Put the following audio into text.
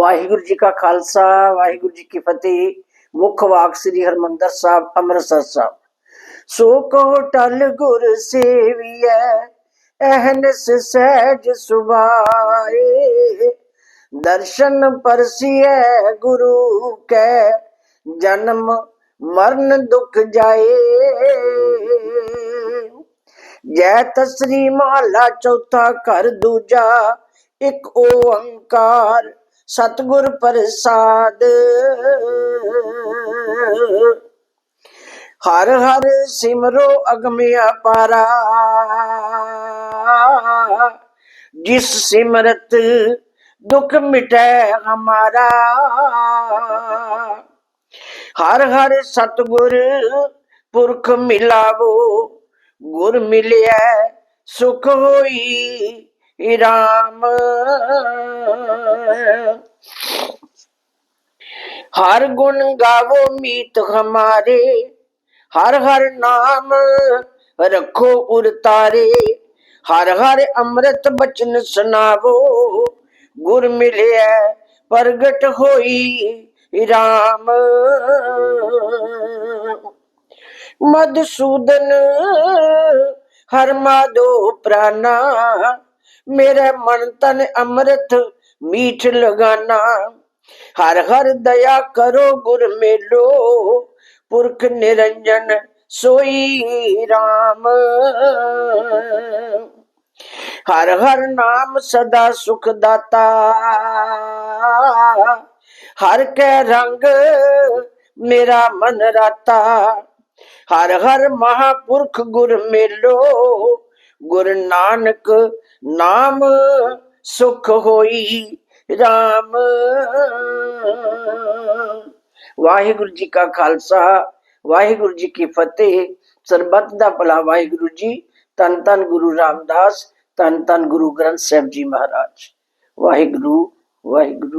ਵਾਹਿਗੁਰੂ ਜੀ ਕਾ ਖਾਲਸਾ, ਵਾਹਿਗੁਰੂ ਜੀ ਕੀ ਫਤਿਹ। ਮੁੱਖ ਵਾਕ ਸ੍ਰੀ ਹਰਮੰਦਰ ਸਾਹਿਬ, ਅੰਮ੍ਰਿਤਸਰ ਸਾਹਿਬ। ਸੋ ਕੋ ਟਲ ਗੁਰ ਸੇਵੀਐ, ਅਹਨਸ ਸਹਿਜ ਸੁਭਾਏ। ਦਰਸ਼ਨ ਪਰਸੀਐ ਗੁਰੂ ਕੈ, ਜਨਮ ਮਰਨ ਦੁਖ ਜਾਏ। ਜੈ ਤਸਰੀ ਮਹਲਾ ਚੌਥਾ ਘਰ ਦੂਜਾ, ਇੱਕ ਓੰਕਾਰ ਸਤਿਗੁਰ ਪ੍ਰਸਾਦ। ਹਰ ਹਰ ਸਿਮਰੋ ਅਗਮਿ ਅਪਾਰਾ ਜਿਸ ਸਿਮਰਤ ਦੁਖ ਮਿਟੈ ਹਮਾਰਾ। ਹਰ ਹਰ ਸਤਿਗੁਰ ਪੁਰਖ ਮਿਲਾਵੋ। ਗੁਰ ਮਿਲਿਆ ਸੁਖ ਹੋਈ। ਰਾਮ। ਹਰ ਗੁਣ ਗਾਵੋ ਮੀਤ ਹਮਾਰੇ, ਹਰ ਹਰ ਨਾਮ ਰੱਖੋ ਉਰਤਾਰੇ, ਹਰ ਹਰ ਅੰਮ੍ਰਿਤ ਬਚਨ ਸੁਨਾਵੋ ਗੁਰ ਮਿਲਿਆ ਪ੍ਰਗਟ ਹੋਈ ਰਾਮ। ਮਦਸੂਦਨ ਹਰ ਮਾਧੋ ਪ੍ਰਾਨਾ ਮੇਰੇ ਮਨ ਤਨ ਅੰਮ੍ਰਿਤ ਮੀਠ ਲਗਾਨਾ। ਹਰ ਹਰ ਦਇਆ ਕਰੋ ਗੁਰ ਮੇਲੋ, ਪੁਰਖ ਨਿਰੰਜਨ ਸੋਈ RAM ਹਰ ਹਰ ਨਾਮ ਸਦਾ ਸੁਖ ਦਾਤਾ। ਹਰ ਕੈ ਰੰਗ ਮੇਰਾ ਮਨ ਰਾਤਾ। ਹਰ ਹਰ ਮਹਾਪੁਰਖ ਗੁਰ ਮੇਲੋ ਗੁਰ ਨਾਨਕ ਨਾਮ ਸੁਖ ਹੋਈ RAM ਵਾਹਿਗੁਰੂ ਜੀ ਕਾ ਖਾਲਸਾ, ਵਾਹਿਗੁਰੂ ਜੀ ਕੀ ਫਤਿਹ। ਸਰਬੱਤ ਦਾ ਭਲਾ ਵਾਹਿਗੁਰੂ ਜੀ। ਤਨ ਤਨ ਗੁਰੂ ਰਾਮਦਾਸ ਤਨ ਤਨ ਗੁਰੂ ਗ੍ਰੰਥ ਸਾਹਿਬ ਜੀ ਮਹਾਰਾਜ। ਵਾਹਿਗੁਰੂ ਵਾਹਿਗੁਰੂ।